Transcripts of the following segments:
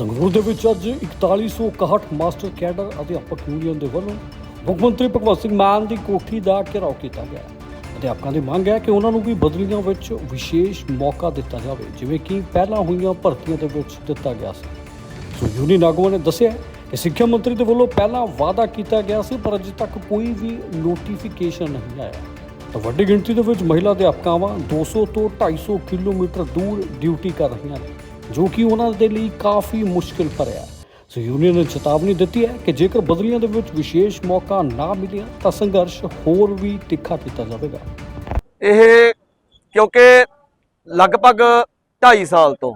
ਸੰਗਰੂਰ ਦੇ ਵਿੱਚ ਅੱਜ 4161 ਮਾਸਟਰ ਕੈਡਰ ਅਧਿਆਪਕ ਯੂਨੀਅਨ ਦੇ ਵੱਲੋਂ ਮੁੱਖ ਮੰਤਰੀ ਭਗਵੰਤ ਸਿੰਘ ਮਾਨ ਦੀ ਕੋਠੀ ਦਾ ਘਿਰਾਓ ਕੀਤਾ ਗਿਆ। ਅਧਿਆਪਕਾਂ ਦੀ ਮੰਗ ਹੈ ਕਿ ਉਹਨਾਂ ਨੂੰ ਵੀ ਬਦਲੀਆਂ ਵਿੱਚ ਵਿਸ਼ੇਸ਼ ਮੌਕਾ ਦਿੱਤਾ ਜਾਵੇ, ਜਿਵੇਂ ਕਿ ਪਹਿਲਾਂ ਹੋਈਆਂ ਭਰਤੀਆਂ ਦੇ ਵਿੱਚ ਦਿੱਤਾ ਗਿਆ ਸੀ। ਸੋ ਯੂਨੀਅਨ ਆਗੂਆਂ ਨੇ ਦੱਸਿਆ ਕਿ ਸਿੱਖਿਆ ਮੰਤਰੀ ਦੇ ਵੱਲੋਂ ਪਹਿਲਾਂ ਵਾਅਦਾ ਕੀਤਾ ਗਿਆ ਸੀ, ਪਰ ਅਜੇ ਤੱਕ ਕੋਈ ਵੀ ਨੋਟੀਫਿਕੇਸ਼ਨ ਨਹੀਂ ਆਇਆ। ਤਾਂ ਵੱਡੀ ਗਿਣਤੀ ਦੇ ਵਿੱਚ ਮਹਿਲਾ ਅਧਿਆਪਕਾਵਾਂ 200 ਤੋਂ 250 ਕਿਲੋਮੀਟਰ ਦੂਰ ਡਿਊਟੀ ਕਰ ਰਹੀਆਂ ਨੇ। ਜੋ ਕਿ ਉਹਨਾਂ ਦੇ ਲਈ ਕਾਫੀ ਮੁਸ਼ਕਿਲ ਭਰਿਆ ਸੋ ਯੂਨੀਅਨ ਨੇ ਚੇਤਾਵਨੀ ਦਿੱਤੀ ਹੈ ਕਿ ਜੇਕਰ ਬਦਲੀਆਂ ਦੇ ਵਿੱਚ ਵਿਸ਼ੇਸ਼ ਮੌਕਾ ਨਾ ਮਿਲਿਆ, ਤਾਂ ਸੰਘਰਸ਼ ਹੋਰ ਵੀ ਤਿੱਖਾ ਕੀਤਾ ਜਾਵੇਗਾ। ਇਹ ਕਿਉਂਕਿ ਲਗਭਗ 2.5 ਸਾਲ ਤੋਂ,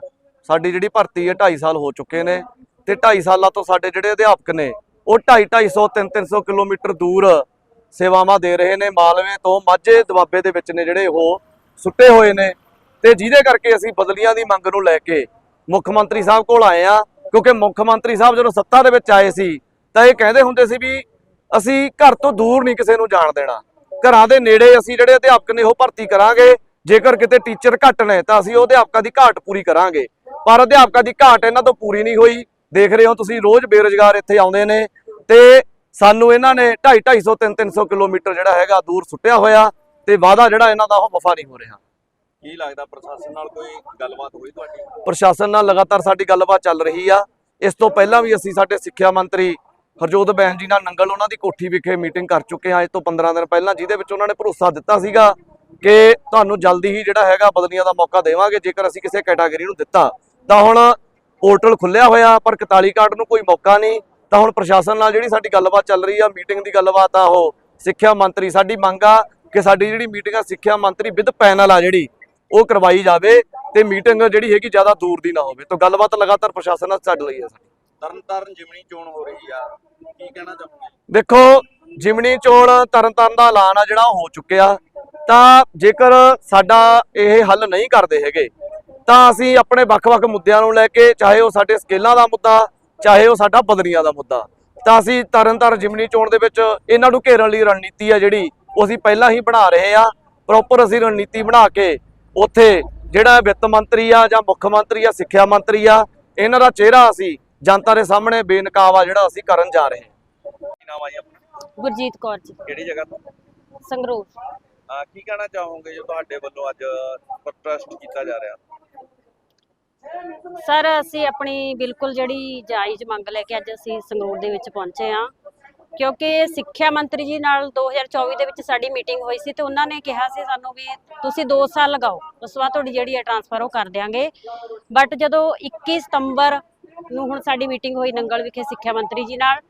ਸਾਡੀ ਜਿਹੜੀ ਭਰਤੀ ਹੈ 2.5 ਸਾਲ ਹੋ ਚੁੱਕੇ ਨੇ ਤੇ 2.5 ਸਾਲਾਂ ਤੋਂ ਸਾਡੇ ਜਿਹੜੇ ਅਧਿਆਪਕ ਨੇ, ਉਹ 2.5 250 300 ਕਿਲੋਮੀਟਰ ਦੂਰ ਸੇਵਾਵਾਂ ਦੇ ਰਹੇ ਨੇ, ਮਾਲਵੇ ਤੋਂ ਮਾਝੇ ਦੁਆਬੇ ਦੇ ਵਿੱਚ ਨੇ ਜਿਹੜੇ ਉਹ ਸੁੱਟੇ ਹੋਏ ਨੇ। ਤੇ ਜਿਹਦੇ ਕਰਕੇ ਅਸੀਂ ਬਦਲੀਆਂ ਦੀ ਮੰਗ ਨੂੰ ਲੈ ਕੇ ਮੁੱਖ ਮੰਤਰੀ ਸਾਹਿਬ ਕੋਲ ਆਏ ਆ, ਕਿਉਂਕਿ ਮੁੱਖ ਮੰਤਰੀ ਸਾਹਿਬ ਜਦੋਂ ਸੱਤਾ ਦੇ ਵਿੱਚ ਆਏ ਸੀ, ਤਾਂ ਇਹ ਕਹਿੰਦੇ ਹੁੰਦੇ ਸੀ ਵੀ ਅਸੀਂ ਘਰ ਤੋਂ ਦੂਰ ਨਹੀਂ ਕਿਸੇ ਨੂੰ ਜਾਣ ਦੇਣਾ। ਘਰਾਂ ਦੇ ਨੇੜੇ ਅਸੀਂ ਜਿਹੜੇ ਅਧਿਆਪਕ ਨੇ ਉਹ ਭਰਤੀ ਕਰਾਂਗੇ, ਜੇਕਰ ਕਿਤੇ ਟੀਚਰ ਘੱਟ ਨੇ ਤਾਂ ਅਸੀਂ ਉਹ ਅਧਿਆਪਕਾਂ ਦੀ ਘਾਟ ਪੂਰੀ ਕਰਾਂਗੇ। ਪਰ ਅਧਿਆਪਕਾਂ ਦੀ ਘਾਟ ਇਹਨਾਂ ਤੋਂ ਪੂਰੀ ਨਹੀਂ ਹੋਈ। ਦੇਖ ਰਹੇ ਹੋ ਤੁਸੀਂ ਰੋਜ਼ ਬੇਰੁਜ਼ਗਾਰ ਇੱਥੇ ਆਉਂਦੇ ਨੇ ਤੇ ਸਾਨੂੰ ਇਹਨਾਂ ਨੇ 2.5 250 3 300 ਕਿਲੋਮੀਟਰ ਜਿਹੜਾ ਹੈਗਾ ਦੂਰ ਸੁੱਟਿਆ ਹੋਇਆ ਤੇ ਵਾਅਦਾ ਜਿਹੜਾ ਇਹਨਾਂ ਦਾ ਉਹ ਵਫਾ ਨਹੀਂ ਹੋ ਰਿਹਾ। ਕੀ ਲੱਗਦਾ ਪ੍ਰਸ਼ਾਸਨ ਨਾਲ ਕੋਈ ਗੱਲਬਾਤ ਹੋਈ ਤੁਹਾਡੀ? ਪ੍ਰਸ਼ਾਸਨ ਨਾਲ ਲਗਾਤਾਰ ਸਾਡੀ ਗੱਲਬਾਤ ਚੱਲ ਰਹੀ ਆ। ਇਸ ਤੋਂ ਪਹਿਲਾਂ ਵੀ ਅਸੀਂ ਸਾਡੇ ਸਿੱਖਿਆ ਮੰਤਰੀ ਹਰਜੋਤ ਬੈਂਸ ਜੀ ਨਾਲ ਨੰਗਲ ਉਹਨਾਂ ਦੀ ਕੋਠੀ ਵਿਖੇ ਮੀਟਿੰਗ ਕਰ ਚੁੱਕੇ ਹਾਂ ਅੱਜ ਤੋਂ 15 ਦਿਨ ਪਹਿਲਾਂ ਜਿਹਦੇ ਵਿੱਚ ਉਹਨਾਂ ਨੇ ਭਰੋਸਾ ਦਿੱਤਾ ਸੀਗਾ ਕਿ ਤੁਹਾਨੂੰ ਜਲਦੀ ਹੀ ਜਿਹੜਾ ਹੈਗਾ ਬਦਲੀਆਂ ਦਾ ਮੌਕਾ ਦੇਵਾਂਗੇ। ਜੇਕਰ ਅਸੀਂ ਕਿਸੇ ਕੈਟਾਗਰੀ ਨੂੰ ਦਿੱਤਾ, ਤਾਂ ਹੁਣ ਪੋਰਟਲ ਖੁੱਲਿਆ ਹੋਇਆ, ਪਰ 41 ਕਾਰਡ ਨੂੰ ਕੋਈ ਮੌਕਾ ਨਹੀਂ। ਤਾਂ ਹੁਣ ਪ੍ਰਸ਼ਾਸਨ ਨਾਲ ਜਿਹੜੀ ਸਾਡੀ ਗੱਲਬਾਤ ਚੱਲ ਰਹੀ ਆ, ਮੀਟਿੰਗ ਦੀ ਗੱਲਬਾਤ ਆ ਉਹ ਸਿੱਖਿਆ ਮੰਤਰੀ, ਸਾਡੀ ਮੰਗ ਆ ਕਿ ਸਾਡੀ ਜਿਹੜੀ ਮੀਟਿੰਗ ਆ, ਸਿੱਖਿਆ ਮੰਤਰੀ ਵਿਦ ਪੈਨਲ ਆ ਜਿਹੜੀ ਉਹ ਕਰਵਾਈ ਜਾਵੇ ਤੇ ਮੀਟਿੰਗ ਜਿਹੜੀ ਹੈਗੀ ਜ਼ਿਆਦਾ ਦੂਰ ਦੀ ਨਾ ਹੋਵੇ। ਤਾਂ ਗੱਲਬਾਤ ਲਗਾਤਾਰ ਪ੍ਰਸ਼ਾਸਨ ਨਾਲ ਚੱਲ ਰਹੀ ਹੈ ਸਾਡੀ। ਤਰਨ ਤਾਰਨ ਜਿਮਣੀ ਚੋਣ ਹੋ ਰਹੀ ਆ। ਕੀ ਕਹਿਣਾ ਚਾਹੁੰਦੇ ਦੇਖੋ ਜਿਮਣੀ ਚੋਣ ਤਰਨਤਾਰਨ ਦਾ ਐਲਾਨ ਆ ਜਿਹੜਾ ਹੋ ਚੁੱਕਿਆ। ਤਾਂ ਜੇਕਰ ਸਾਡਾ ਇਹ ਹੱਲ ਨਹੀਂ ਕਰਦੇ ਹੈਗੇ ਤਾਂ ਅਸੀਂ ਆਪਣੇ ਵੱਖ-ਵੱਖ ਮੁੱਦਿਆਂ ਨੂੰ ਲੈ ਕੇ ਚਾਹੇ ਉਹ ਸਾਡੇ ਸਕੇਲਾਂ ਦਾ ਮੁੱਦਾ ਚਾਹੇ ਉਹ ਸਾਡਾ ਬਦਲੀਆਂ ਦਾ ਮੁੱਦਾ ਤਾਂ ਅਸੀਂ ਤਰਨਤਾਰਨ ਜਿਮਣੀ ਚੋਣ ਦੇ ਵਿੱਚ ਇਹਨਾਂ ਨੂੰ ਘੇਰਨ ਲਈ ਰਣਨੀਤੀ ਆ ਜਿਹੜੀ ਉਹ ਅਸੀਂ ਪਹਿਲਾਂ ਹੀ ਬਣਾ ਰਹੇ ਆ। ਪ੍ਰੋਪਰ ਅਸੀਂ ਰਣਨੀਤੀ ਬਣਾ ਕੇ ਉੱਥੇ ਜਿਹੜਾ ਵਿੱਤ ਮੰਤਰੀ ਆ ਜਾਂ ਮੁੱਖ ਮੰਤਰੀ ਆ ਸਿੱਖਿਆ ਮੰਤਰੀ ਆ ਇਹਨਾਂ ਦਾ ਚਿਹਰਾ ਅਸੀਂ ਜਨਤਾ ਦੇ ਸਾਹਮਣੇ ਬੇਨਕਾਬ ਆ ਜਿਹੜਾ ਅਸੀਂ ਕਰਨ ਜਾ ਰਹੇ ਹਾਂ। ਕੀ ਨਾਮ ਆਈ ਆਪਣਾ? ਗੁਰਜੀਤ ਕੌਰ ਜੀ। ਕਿਹੜੀ ਜਗ੍ਹਾ ਤੋਂ? ਸੰਗਰੂਰ। ਆ ਕੀ ਕਹਿਣਾ ਚਾਹੋਗੇ ਜੋ ਤੁਹਾਡੇ ਵੱਲੋਂ ਅੱਜ ਪ੍ਰੋਟੈਸਟ ਕੀਤਾ ਜਾ ਰਿਹਾ? ਸਰ ਅਸੀਂ ਆਪਣੀ ਬਿਲਕੁਲ ਜਿਹੜੀ ਜਾਇਜ਼ ਮੰਗ ਲੈ ਕੇ ਅੱਜ ਅਸੀਂ ਸੰਗਰੂਰ ਦੇ ਵਿੱਚ ਪਹੁੰਚੇ ਹਾਂ। ਕਿਉਂਕਿ ਸਿੱਖਿਆ ਮੰਤਰੀ ਜੀ ਨਾਲ 2024 ਦੇ ਵਿੱਚ ਸਾਡੀ ਮੀਟਿੰਗ ਹੋਈ ਸੀ ਤੇ ਉਹਨਾਂ ਨੇ ਕਿਹਾ ਸੀ ਸਾਨੂੰ ਵੀ ਤੁਸੀਂ 2 ਸਾਲ ਲਗਾਓ, ਉਸ ਤੋਂ ਬਾਅਦ ਤੁਹਾਡੀ ਜਿਹੜੀ ਹੈ ਟਰਾਂਸਫਰ ਉਹ ਕਰ ਦਿਆਂਗੇ। ਬਟ ਜਦੋਂ 21 ਸਤੰਬਰ ਨੂੰ ਹੁਣ ਸਾਡੀ ਮੀਟਿੰਗ ਹੋਈ ਨੰਗਲ ਵਿਖੇ ਸਿੱਖਿਆ ਮੰਤਰੀ ਜੀ ਨਾਲ,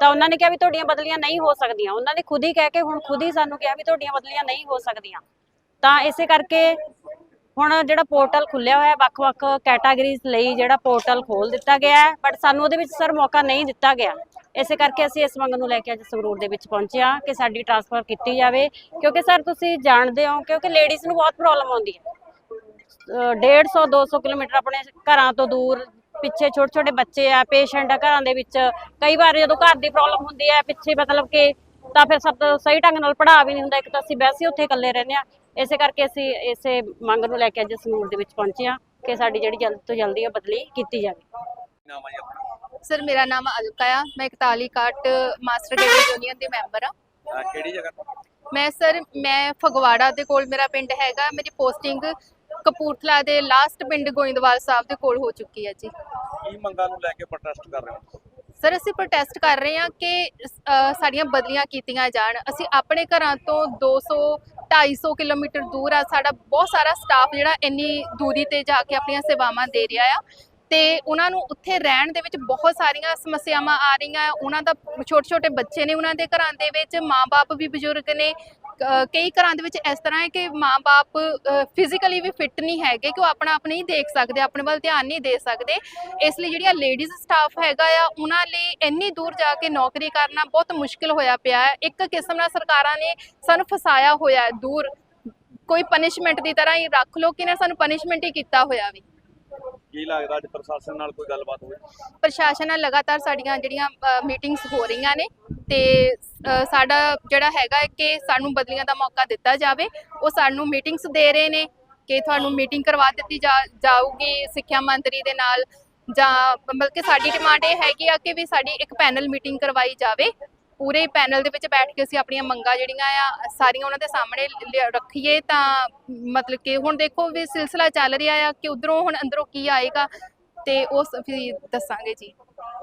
ਤਾਂ ਉਹਨਾਂ ਨੇ ਕਿਹਾ ਵੀ ਤੁਹਾਡੀਆਂ ਬਦਲੀਆਂ ਨਹੀਂ ਹੋ ਸਕਦੀਆਂ। ਉਹਨਾਂ ਨੇ ਖੁਦ ਹੀ ਕਹਿ ਕੇ ਹੁਣ ਖੁਦ ਹੀ ਸਾਨੂੰ ਕਿਹਾ ਵੀ ਤੁਹਾਡੀਆਂ ਬਦਲੀਆਂ ਨਹੀਂ ਹੋ ਸਕਦੀਆਂ। ਤਾਂ ਇਸੇ ਕਰਕੇ ਹੁਣ ਜਿਹੜਾ ਪੋਰਟਲ ਖੁੱਲਿਆ ਹੋਇਆ, ਵੱਖ-ਵੱਖ ਕੈਟਾਗਰੀਜ਼ ਲਈ ਜਿਹੜਾ ਪੋਰਟਲ ਖੋਲ ਦਿੱਤਾ ਗਿਆ ਹੈ ਬਟ ਸਾਨੂੰ ਉਹਦੇ ਵਿੱਚ ਸਰ ਮੌਕਾ ਨਹੀਂ ਦਿੱਤਾ ਗਿਆ। ਇਸੇ ਕਰਕੇ ਅਸੀਂ ਇਸ ਮੰਗ ਨੂੰ ਲੈ ਕੇ ਅੱਜ ਸੰਗਰੂਰ ਦੇ ਵਿੱਚ ਪਹੁੰਚੇ ਹਾਂ ਕਿ ਸਾਡੀ ਟਰਾਂਸਫਰ ਕੀਤੀ ਜਾਵੇ, ਕਿਉਂਕਿ ਸਰ ਤੁਸੀਂ ਜਾਣਦੇ ਹੋ, ਕਿਉਂਕਿ ਲੇਡੀਜ਼ ਨੂੰ ਬਹੁਤ ਪ੍ਰੋਬਲਮ ਆਉਂਦੀ ਹੈ। 150 200 ਕਿਲੋਮੀਟਰ ਆਪਣੇ ਘਰਾਂ ਤੋਂ ਦੂਰ, ਪਿੱਛੇ ਛੋਟੇ ਛੋਟੇ ਬੱਚੇ ਆ ਪੇਸ਼ੈਂਟ ਆ ਘਰਾਂ ਦੇ ਵਿੱਚ, ਕਈ ਵਾਰ ਜਦੋਂ ਘਰ ਦੀ ਪ੍ਰੋਬਲਮ ਹੁੰਦੀ ਹੈ, ਪਿੱਛੇ ਮਤਲਬ ਕਿ ਤਾਂ ਫਿਰ ਸਭ ਤੋਂ ਸਹੀ ਢੰਗ ਨਾਲ ਪੜ੍ਹਾ ਵੀ ਨਹੀਂ ਹੁੰਦਾ, ਇੱਕ ਤਾਂ ਅਸੀਂ ਵੈਸੇ ਹੀ ਉੱਥੇ ਇਕੱਲੇ ਰਹਿੰਦੇ ਆ ਇਸੇ ਕਰਕੇ ਅਸੀਂ ਇਸੇ ਮੰਗ ਨੂੰ ਲੈ ਕੇ ਅੱਜ ਸੰਗਰੂਰ ਦੇ ਵਿੱਚ ਪਹੁੰਚੇ ਆ ਕਿ ਸਾਡੀ ਜਿਹੜੀ ਜਲਦ ਤੋਂ ਜਲਦੀ ਉਹ ਬਦਲੀ ਕੀਤੀ ਜਾਵੇ। ਨਾਮ ਆਈ ਆਪਣਾ? ਸਰ ਮੇਰਾ ਨਾਮ ਅਲਕਾ ਆ। ਮੈਂ 41 ਕਾਟ ਮਾਸਟਰ ਕੈਡਰ ਯੂਨੀਅਨ ਦੀ ਮੈਂਬਰ ਆ ਕਿਹੜੀ ਜਗ੍ਹਾ? ਤੋਂ ਮੈਂ ਸਰ ਮੈਂ ਫਗਵਾੜਾ ਦੇ ਕੋਲ ਮੇਰਾ ਪਿੰਡ ਹੈਗਾ। ਮੇਰੀ ਪੋਸਟਿੰਗ ਕਪੂਰਥਲਾ ਦੇ ਲਾਸਟ ਪਿੰਡ ਗੋਇੰਦਵਾਲ ਸਾਹਿਬ ਦੇ ਕੋਲ ਹੋ ਚੁੱਕੀ ਹੈ ਜੀ। ਕੀ ਮੰਗਾਂ ਨੂੰ ਲੈ ਕੇ ਪ੍ਰੋਟੈਸਟ ਕਰ ਰਹੇ ਹੋ? ਸਰ ਅਸੀਂ ਪ੍ਰੋਟੈਸਟ ਕਰ ਰਹੇ ਹਾਂ ਕਿ ਅ, ਸਾਡੀਆਂ ਬਦਲੀਆਂ ਕੀਤੀਆਂ ਜਾਣ। ਅਸੀਂ ਆਪਣੇ ਘਰਾਂ ਤੋਂ 200 250 ਕਿਲੋਮੀਟਰ ਦੂਰ ਆ। ਸਾਡਾ ਬਹੁਤ ਸਾਰਾ ਸਟਾਫ ਜਿਹੜਾ ਇੰਨੀ ਦੂਰੀ ਤੇ ਜਾ ਕੇ ਆਪਣੀਆਂ ਸੇਵਾਵਾਂ ਦੇ ਰਿਹਾ ਆ। ਤੇ ਉਹਨਾਂ ਨੂੰ ਉੱਥੇ ਰਹਿਣ ਦੇ ਵਿੱਚ ਬਹੁਤ ਸਾਰੀਆਂ ਸਮੱਸਿਆਵਾਂ ਆ ਰਹੀਆਂ। ਉਹਨਾਂ ਦਾ ਛੋਟੇ ਛੋਟੇ ਬੱਚੇ ਨੇ ਉਹਨਾਂ ਦੇ ਘਰਾਂ ਦੇ ਵਿੱਚ ਮਾਪੇ ਵੀ ਬਜ਼ੁਰਗ ਨੇ। ਕਈ ਘਰਾਂ ਦੇ ਵਿੱਚ ਇਸ ਤਰ੍ਹਾਂ ਹੈ ਕਿ ਮਾਪੇ ਫਿਜ਼ੀਕਲੀ ਵੀ ਫਿੱਟ ਨਹੀਂ ਹੈਗੇ ਕਿ ਉਹ ਆਪਣਾ ਆਪ ਨਹੀਂ ਦੇਖ ਸਕਦੇ, ਆਪਣੇ ਵੱਲ ਧਿਆਨ ਨਹੀਂ ਦੇ ਸਕਦੇ। ਇਸ ਲਈ ਜਿਹੜੀਆਂ ਲੇਡੀਜ਼ ਸਟਾਫ ਹੈਗਾ ਆ, ਉਹਨਾਂ ਲਈ ਇੰਨੀ ਦੂਰ ਜਾ ਕੇ ਨੌਕਰੀ ਕਰਨਾ ਬਹੁਤ ਮੁਸ਼ਕਿਲ ਹੋਇਆ ਪਿਆ ਹੈ। ਇੱਕ ਕਿਸਮ ਨਾਲ ਸਰਕਾਰਾਂ ਨੇ ਸਾਨੂੰ ਫਸਾਇਆ ਹੋਇਆ ਦੂਰ। ਕੋਈ ਪਨਿਸ਼ਮੈਂਟ ਦੀ ਤਰ੍ਹਾਂ ਹੀ ਰੱਖ ਲੋ ਕਿ ਨਾ ਸਾਨੂੰ ਪਨਿਸ਼ਮੈਂਟ ਹੀ ਕੀਤਾ ਹੋਇਆ ਵੀ। ਕੀ ਲੱਗਦਾ ਅੱਜ ਪ੍ਰਸ਼ਾਸਨ ਨਾਲ ਕੋਈ ਗੱਲਬਾਤ ਹੋਈ? ਪ੍ਰਸ਼ਾਸਨ ਨਾਲ ਲਗਾਤਾਰ ਸਾਡੀਆਂ ਜਿਹੜੀਆਂ ਮੀਟਿੰਗਸ ਹੋ ਰਹੀਆਂ ਨੇ ਤੇ ਸਾਡਾ ਜਿਹੜਾ ਹੈਗਾ ਕਿ ਸਾਨੂੰ ਬਦਲੀਆਂ ਦਾ ਮੌਕਾ ਦਿੱਤਾ ਜਾਵੇ। ਉਹ ਸਾਨੂੰ ਮੀਟਿੰਗਸ ਦੇ ਰਹੇ ਨੇ ਕਿ ਤੁਹਾਨੂੰ ਮੀਟਿੰਗ ਕਰਵਾ ਦਿੱਤੀ ਜਾਊਗੀ ਸਿੱਖਿਆ ਮੰਤਰੀ ਦੇ ਨਾਲ ਜਾਂ ਮਤਲਬ ਸਾਡੀ ਡਿਮਾਂਡ ਇਹ ਹੈਗੀ ਆ ਕਿ ਵੀ ਸਾਡੀ ਇੱਕ ਪੈਨਲ ਮੀਟਿੰਗ ਕਰਵਾਈ ਜਾਵੇ। ਪੂਰੇ ਪੈਨਲ ਦੇ ਵਿੱਚ ਬੈਠ ਕੇ ਅਸੀਂ ਆਪਣੀਆਂ ਮੰਗਾਂ ਜਿਹੜੀਆਂ ਆ, ਸਾਰੀਆਂ ਉਹਨਾਂ ਦੇ ਸਾਹਮਣੇ ਲਿਆ- ਰੱਖੀਏ ਤਾਂ ਮਤਲਬ ਕਿ ਹੁਣ ਦੇਖੋ ਵੀ ਸਿਲਸਿਲਾ ਚੱਲ ਰਿਹਾ ਆ ਕਿ ਉਧਰੋਂ ਹੁਣ ਅੰਦਰੋਂ ਕੀ ਆਏਗਾ ਤੇ ਉਸ ਵੀ ਦੱਸਾਂਗੇ ਜੀ।